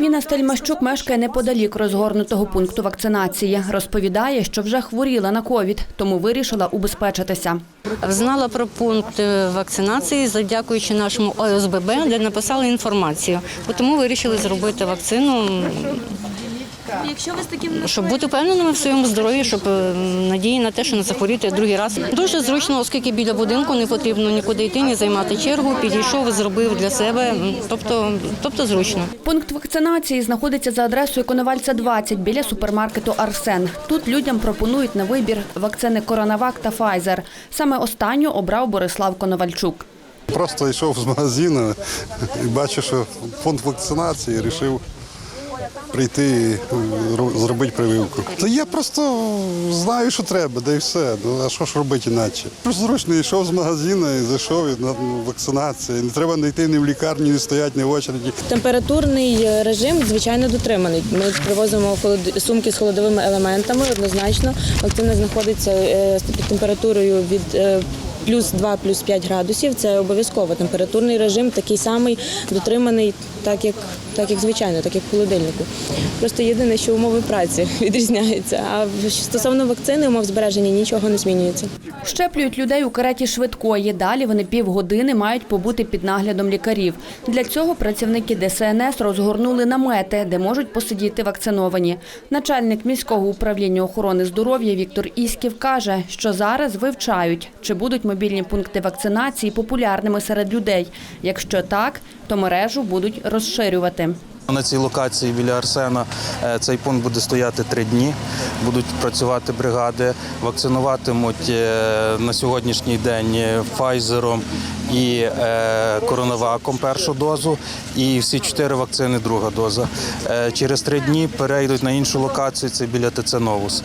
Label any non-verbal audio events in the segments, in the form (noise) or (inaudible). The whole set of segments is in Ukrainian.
Міна Стельмащук мешкає неподалік розгорнутого пункту вакцинації. Розповідає, що вже хворіла на ковід, тому вирішила убезпечитися. Знала про пункт е, вакцинації, задякуючи нашому ОСББ, де написали інформацію. Тому вирішили зробити вакцину, Якщо ви з таким щоб бути впевненими в своєму здоров'ї, щоб е, надії на те, що не захворіти другий раз. Дуже зручно, оскільки біля будинку не потрібно нікуди йти, ні займати чергу. Підійшов, зробив для себе. Тобто, тобто зручно. Пункт вакцинації знаходиться за адресою Коновальця 20 біля супермаркету Арсен. Тут людям пропонують на вибір вакцини Коронавак та Файзер. Саме останню обрав Борислав Коновальчук. Просто йшов з магазину і бачив, що фонд вакцинації вирішив прийти і зробити прививку. Та я просто знаю, що треба, да і все. Ну а що ж робити інакше? Просто зручно йшов з магазину і зайшов і на вакцинацію. Не треба не йти ні в лікарню, ні стояти, ні в очереді. температурний е, режим звичайно дотриманий. Ми привозимо сумки з холодовими елементами. Однозначно, вакцина знаходиться е, під температурою від е, плюс 2, плюс 5 градусів. Це обов'язково. Температурний режим такий самий дотриманий, так як так як звичайно, так як в холодильнику. Просто єдине, що умови праці (laughs) відрізняються. А стосовно вакцини, умов збереження нічого не змінюється. Щеплюють людей у кареті швидкої. Далі вони півгодини мають побути під наглядом лікарів. Для цього працівники ДСНС розгорнули намети, де можуть посидіти вакциновані. Начальник міського управління охорони здоров'я Віктор Ісків каже, що зараз вивчають, чи будуть мобільні пункти вакцинації популярними серед людей. Якщо так, то мережу будуть розширювати. На цій локації біля Арсена е, цей пункт буде стояти три дні. Будуть працювати бригади, вакцинуватимуть е, на сьогоднішній день е, Файзером і коронаваком першу дозу, і всі чотири вакцини друга доза. Через три дні перейдуть на іншу локацію. Це біля ТЦ Новус.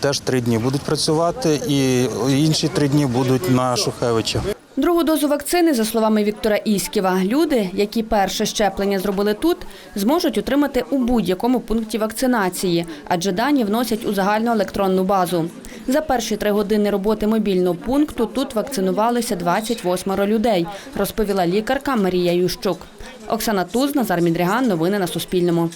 Теж три дні будуть працювати, і інші три дні будуть на Шухевича. Другу дозу вакцини, за словами Віктора Ісківа, люди, які перше щеплення зробили тут, зможуть отримати у будь-якому пункті вакцинації, адже дані вносять у загальну електронну базу. За перші три години роботи мобільного пункту тут вакцинувалися 28 людей, розповіла лікарка Марія Ющук. Оксана Туз, Назар Мідріган. Новини на Суспільному.